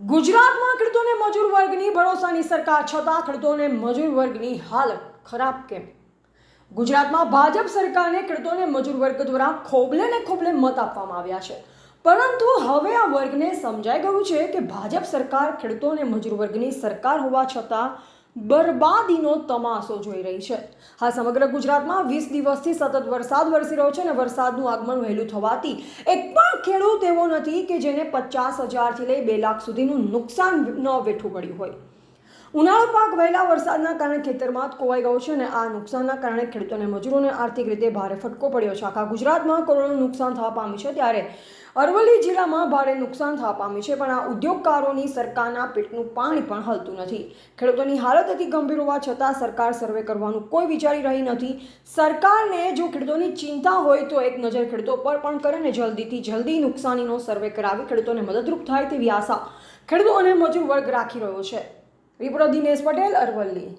ગુજરાતમાં ખેડૂતોને મજૂર વર્ગની ભરોસાની સરકાર, છતાં ખેડૂતોને મજૂર વર્ગની હાલત ખરાબ કેમ? ગુજરાતમાં ભાજપ સરકારને ખેડૂતોને મજૂર વર્ગ દ્વારા ખોબલે ને ખોબલે મત આપવામાં આવ્યા છે. પરંતુ હવે આ વર્ગને સમજાઈ ગયું છે કે ભાજપ સરકાર ખેડૂતોને મજૂર વર્ગની સરકાર હોવા છતાં બરબાદીનો તમાશો જોઈ રહી છે. હા સમગ્ર ગુજરાતમાં વીસ દિવસથી સતત વરસાદ વરસી રહ્યો છે અને વરસાદનું આગમન વહેલું થવાથી એક પણ ખેડૂત એવો નથી કે જેને પચાસ હજારથી લઈ બે લાખ સુધીનું નુકસાન ન વેઠવું પડ્યું હોય. ઉનાળુ પાક વહેલા વરસાદના કારણે ખેતરમાં કોવાઈ ગયો છે અને આ નુકસાનના કારણે ખેડૂતોને મજૂરોને આર્થિક રીતે ભારે ફટકો પડ્યો છે. આખા ગુજરાતમાં કરોડોનું નુકસાન થવા પામ્યું છે ત્યારે અરવલ્લી જિલ્લામાં ભારે નુકસાન થવા પામ્યું છે, પણ આ ઉદ્યોગકારોની સરકારના પેટનું પાણી પણ હલતું નથી. ખેડૂતોની હાલત અતિ ગંભીર હોવા છતાં સરકાર સર્વે કરવાનું કોઈ વિચારી રહી નથી. સરકારને જો ખેડૂતોની ચિંતા હોય તો એક નજર ખેડૂતો પર પણ કરે ને જલ્દીથી જલ્દી નુકસાનીનો સર્વે કરાવી ખેડૂતોને મદદરૂપ થાય તેવી આશા ખેડૂતો અને મજૂર વર્ગ રાખી રહ્યો છે. રિપોર્ટર દિનેશ પટેલ અરવલ્લી